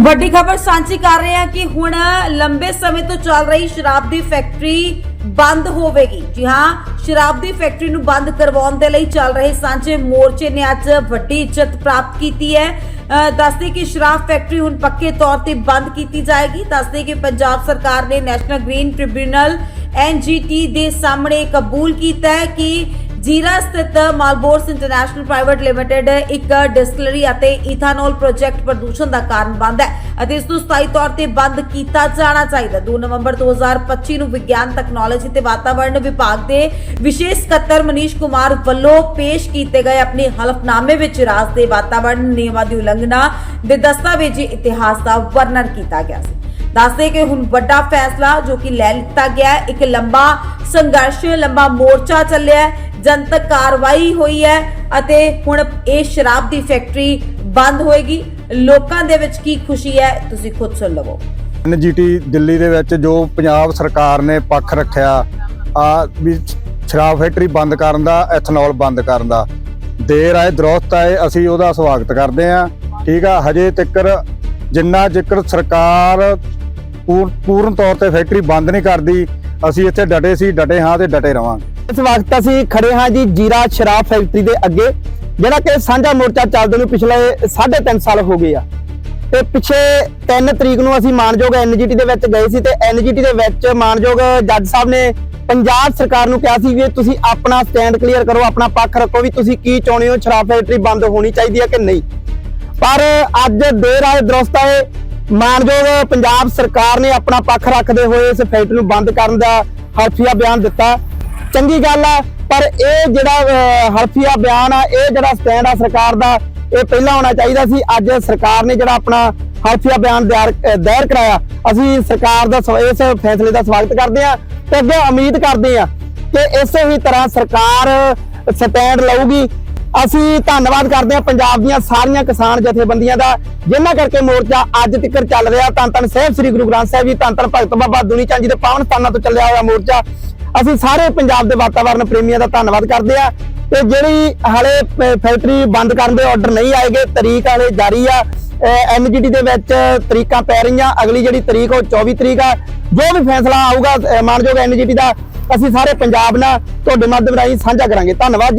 ਵੱਡੀ ਖਬਰ ਸਾਂਝੀ ਕਰ ਰਹੇ ਹਾਂ ਕਿ ਹੁਣ ਲੰਬੇ ਸਮੇਂ ਤੋਂ ਚੱਲ ਰਹੀ ਸ਼ਰਾਬ ਦੀ ਫੈਕਟਰੀ ਬੰਦ ਹੋਵੇਗੀ। ਜੀ ਹਾਂ, ਸ਼ਰਾਬ ਦੀ ਫੈਕਟਰੀ ਨੂੰ ਬੰਦ ਕਰਵਾਉਣ ਦੇ ਲਈ ਚੱਲ ਰਹੇ ਸਾਂਝੇ ਮੋਰਚੇ ਨੇ ਅੱਜ ਵੱਡੀ ਇੱਜ਼ਤ ਪ੍ਰਾਪਤ ਕੀਤੀ ਹੈ। ਦੱਸਦੇ ਕਿ ਸ਼ਰਾਬ ਫੈਕਟਰੀ ਹੁਣ ਪੱਕੇ ਤੌਰ ਤੇ ਬੰਦ ਕੀਤੀ ਜਾਏਗੀ। ਦੱਸਦੇ ਕਿ ਪੰਜਾਬ ਸਰਕਾਰ ਨੇ ਨੈਸ਼ਨਲ ਗ੍ਰੀਨ ਟ੍ਰਿਬਿਊਨਲ ਐਨਜੀਟੀ ਦੇ ਸਾਹਮਣੇ ਕਬੂਲ ਕੀਤਾ ਹੈ ਕਿ ਜੀਰਾ ਸਥਿਤ ਮਾਲਬੋਰਸ ਇੰਟਰਨੈਸ਼ਨਲ ਪ੍ਰਾਈਵੇਟ ਲਿਮਟਿਡ ਇੱਕ ਡਿਸਟਿਲਰੀ ਅਤੇ ਇਥਾਨੋਲ ਪ੍ਰੋਜੈਕਟ ਪ੍ਰਦੂਸ਼ਣ ਦਾ ਕਾਰਨ ਬੰਦ ਹੈ ਅਤੇ ਇਸ ਨੂੰ ਸਥਾਈ ਤੌਰ ਤੇ ਬੰਦ ਕੀਤਾ ਜਾਣਾ ਚਾਹੀਦਾ 2 ਨਵੰਬਰ 2025 ਨੂੰ ਵਿਗਿਆਨ ਤਕਨਾਲੋਜੀ ਤੇ ਵਾਤਾਵਰਣ ਵਿਭਾਗ ਦੇ ਵਿਸ਼ੇਸ਼ ਸਕੱਤਰ ਮਨੀਸ਼ ਕੁਮਾਰ ਵੱਲੋਂ ਪੇਸ਼ ਕੀਤੇ ਗਏ ਆਪਣੇ ਹਲਫਨਾਮੇ ਵਿੱਚ ਰਾਜ ਦੇ ਵਾਤਾਵਰਣ ਨਿਯਮਾਂ ਦੀ ਉਲੰਘਣਾ ਦੇ ਦਸਤਾਵੇਜ਼ੀ ਇਤਿਹਾਸ ਦਾ ਵਰਣਨ ਕੀਤਾ ਗਿਆ ਸੀ। ਦੱਸਦੇ ਕਿ ਹੁਣ ਵੱਡਾ ਫੈਸਲਾ ਜੋ ਕਿ ਲੈ ਲਿੱਤਾ ਗਿਆ ਇੱਕ ਲੰਬਾ ਸੰਘਰਸ਼, ਲੰਬਾ ਮੋਰਚਾ ਚੱਲਿਆ ਜਨਤਕ ਕਾਰਵਾਈ ਹੋਈ ਹੈ ਅਤੇ ਹੁਣ ਇਹ ਸ਼ਰਾਬ ਦੀ ਫੈਕਟਰੀ ਬੰਦ ਹੋਏਗੀ। ਲੋਕਾਂ ਦੇ ਵਿੱਚ ਕੀ ਖੁਸ਼ੀ ਹੈ, ਤੁਸੀਂ ਖੁਦ ਸੁਣ ਲਵੋ। ਐਨਜੀਟੀ ਦਿੱਲੀ ਦੇ ਵਿੱਚ ਜੋ ਪੰਜਾਬ ਸਰਕਾਰ ਨੇ ਪੱਖ ਰੱਖਿਆ, ਆ ਵੀ ਸ਼ਰਾਬ ਫੈਕਟਰੀ ਬੰਦ ਕਰਨ ਦਾ, ਐਥਨੋਲ ਬੰਦ ਕਰਨ ਦਾ। ਦੇਰ ਆਏ ਦਰੋਸਤ ਆਏ ਅਸੀਂ ਉਹਦਾ ਸਵਾਗਤ ਕਰਦੇ ਆ ਠੀਕ ਆ, ਹਜੇ ਤੱਕਰ ਜਿੰਨਾ ਜ਼ਿਕਰ ਸਰਕਾਰ ਪੂਰ- ਪੂਰਨ ਤੌਰ ਤੇ ਫੈਕਟਰੀ ਬੰਦ ਨਹੀਂ ਕਰਦੀ, ਅਸੀਂ ਇੱਥੇ ਡਟੇ ਸੀ, ਡਟੇ ਹਾਂ ਤੇ ਡਟੇ ਰਵਾਂਗੇ। ਇਸ ਵਕਤ ਅਸੀਂ ਖੜੇ ਹਾਂ ਜੀ ਜੀਰਾ ਸ਼ਰਾਬ ਫੈਕਟਰੀ ਦੇ ਅੱਗੇ, ਜਿਹੜਾ ਕਿ ਸਾਂਝਾ ਮੋਰਚਾ ਚੱਲਦੇ ਨੂੰ ਪਿਛਲੇ 3.5 ਸਾਲ ਹੋ ਗਏ ਆ। ਤੇ ਪਿਛੇ 3 ਤਰੀਕ ਨੂੰ ਅਸੀਂ ਮਾਨਯੋਗ ਐਨਜੀਟੀ ਦੇ ਵਿੱਚ ਗਏ ਸੀ ਤੇ ਐਨਜੀਟੀ ਦੇ ਵਿੱਚ ਮਾਨਯੋਗ ਜੱਜ ਸਾਹਿਬ ਨੇ ਪੰਜਾਬ ਸਰਕਾਰ ਨੂੰ ਕਿਹਾ ਸੀ ਵੀ ਤੁਸੀਂ ਆਪਣਾ ਸਟੈਂਡ ਕਲੀਅਰ ਕਰੋ, ਆਪਣਾ ਪੱਖ ਰੱਖੋ ਵੀ ਤੁਸੀਂ ਕੀ ਚਾਹੁੰਦੇ ਹੋ, ਸ਼ਰਾਬ ਫੈਕਟਰੀ ਬੰਦ ਹੋਣੀ ਚਾਹੀਦੀ ਹੈ ਕਿ ਨਹੀਂ। ਪਰ ਅੱਜ ਦੇਰ ਆਏ ਦਰਸਤ ਆਏ, ਮਾਨਯੋਗ ਪੰਜਾਬ ਸਰਕਾਰ ਨੇ ਆਪਣਾ ਪੱਖ ਰੱਖਦੇ ਹੋਏ ਇਸ ਫੈਕਟਰੀ ਨੂੰ ਬੰਦ ਕਰਨ ਦਾ ਹਲਫੀਆ ਬਿਆਨ ਦਿੱਤਾ। ਚੰਗੀ ਗੱਲ ਆ ਪਰ ਇਹ ਜਿਹੜਾ ਅਹ, ਹਲਫੀਆ ਬਿਆਨ ਆ ਇਹ ਜਿਹੜਾ ਸਟੈਂਡ ਆ ਸਰਕਾਰ ਦਾ ਇਹ ਪਹਿਲਾਂ ਹੋਣਾ ਚਾਹੀਦਾ ਸੀ। ਅੱਜ ਸਰਕਾਰ ਨੇ ਜਿਹੜਾ ਆਪਣਾ ਹਲਫੀਆ ਬਿਆਨ ਦਾਇਰ ਕਰਾਇਆ। ਅਸੀਂ ਸਰਕਾਰ ਦਾ ਇਸ ਫੈਸਲੇ ਦਾ ਸਵਾਗਤ ਕਰਦੇ ਹਾਂ ਤੇ ਅੱਗੇ ਉਮੀਦ ਕਰਦੇ ਹਾਂ ਕਿ ਇਸੇ ਹੀ ਤਰ੍ਹਾਂ ਸਰਕਾਰ ਸਟੈਂਡ ਲਊਗੀ। ਅਸੀਂ ਧੰਨਵਾਦ ਕਰਦੇ ਹਾਂ ਪੰਜਾਬ ਦੀਆਂ ਸਾਰੀਆਂ ਕਿਸਾਨ ਜਥੇਬੰਦੀਆਂ ਦਾ ਜਿਨ੍ਹਾਂ ਕਰਕੇ ਮੋਰਚਾ ਅੱਜ ਤੱਕ ਚੱਲ ਰਿਹਾ। ਧੰਨ ਧੰਨ ਸਾਹਿਬ ਸ੍ਰੀ ਗੁਰੂ ਗ੍ਰੰਥ ਸਾਹਿਬ ਜੀ ਧੰਨ ਧੰਨ ਭਗਤ ਬਾਬਾ ਦੁਨੀ ਚੰਦ ਜੀ ਦੇ ਪਾਵਨ ਸਥਾਨਾਂ ਤੋਂ ਚੱਲਿਆ ਹੋਇਆ ਮੋਰਚਾ। ਅਸੀਂ ਸਾਰੇ ਪੰਜਾਬ ਦੇ ਵਾਤਾਵਰਣ ਪ੍ਰੇਮੀਆਂ ਦਾ ਧੰਨਵਾਦ ਕਰਦੇ ਆ ਤੇ ਜਿਹੜੀ ਹਾਲੇ ਫੈਕਟਰੀ ਬੰਦ ਕਰਨ ਦੇ ਆਰਡਰ ਨਹੀਂ ਆਏਗੇ ਤਰੀਕ ਹਾਲੇ ਜਾਰੀ ਆ। ਐਨਜੀਟੀ ਦੇ ਵਿੱਚ ਤਰੀਕਾਂ ਪੈ ਰਹੀਆਂ। ਅਗਲੀ ਜਿਹੜੀ ਤਰੀਕ ਉਹ 24 ਤਰੀਕ ਆ। ਜੋ ਵੀ ਫੈਸਲਾ ਆਊਗਾ ਅਹ, ਮਾਨਯੋਗ ਐਨਜੀਟੀ ਦਾ ਅਸੀਂ ਸਾਰੇ ਪੰਜਾਬ ਨਾਲ ਤੁਹਾਡੇ ਮਾਧਿਅਮ ਰਾਹੀਂ ਸਾਂਝਾ ਕਰਾਂਗੇ। ਧੰਨਵਾਦ